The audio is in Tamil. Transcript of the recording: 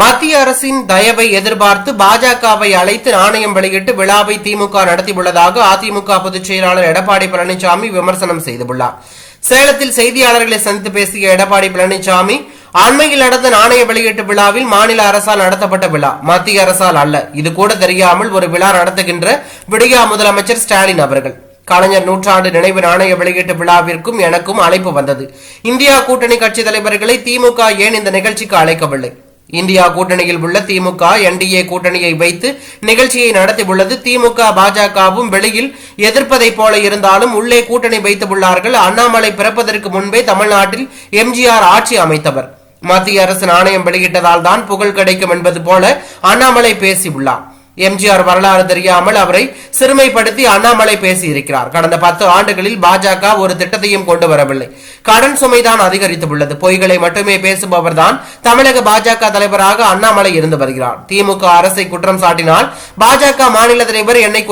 மத்திய அரசின் தயவை எதிர்பார்த்து பாஜகவை அழைத்து நாணயம் வெளியிட்டு விழாவை திமுக நடத்தியுள்ளதாக அதிமுக பொதுச் செயலாளர் எடப்பாடி பழனிசாமி விமர்சனம் செய்துள்ளார். சேலத்தில் செய்தியாளர்களை சந்தித்து பேசிய எடப்பாடி பழனிசாமி அண்மையில் நடந்த நாணய வெளியீட்டு விழாவில் மாநில அரசால் நடத்தப்பட்ட விழா. மத்திய அரசால் அல்ல இது கூட தெரியாமல் ஒரு விழா நடத்துகின்ற விடியா முதலமைச்சர் ஸ்டாலின் அவர்கள். கலைஞர் நூற்றாண்டு நினைவு நாணய வெளியீட்டு விழாவிற்கும் எனக்கும் அழைப்பு வந்தது. இந்தியா கூட்டணி கட்சி தலைவர்களை திமுக ஏன் இந்த நிகழ்ச்சிக்கு அழைக்கவில்லை? இந்தியா கூட்டணியில் உள்ள திமுக என்டிஏ கூட்டணியை வைத்து நிகழ்ச்சியை நடத்தியுள்ளது. திமுக பாஜகவும் வெளியில் எதிர்ப்பதைப் போல இருந்தாலும் உள்ளே கூட்டணி வைத்துள்ளார்கள். அண்ணாமலை பிறப்பதற்கு முன்பே தமிழ்நாட்டில் எம்ஜிஆர் ஆட்சி அமைத்தவர். மத்திய அரசு நாணயம் வெளியிட்டதால் தான் புகழ் கிடைக்கும் என்பது போல அண்ணாமலை பேசியுள்ளார். எம்ஜிஆர் வரலாறு தெரியாமல் அவரை சிறுமைப்படுத்தி அண்ணாமலை பேசியிருக்கிறார். கடந்த பத்து ஆண்டுகளில் பாஜக ஒரு திட்டத்தையும் கொண்டு வரவில்லை. கடன் சுமைதான் அதிகரித்துள்ளது பொய்களை மட்டுமே பேசுபவர்தான் தமிழக பாஜக தலைவராக அண்ணாமலை இருந்து வருகிறார். திமுக அரசை குற்றம் சாட்டினால் பாஜக மாநில தலைவர் என்னை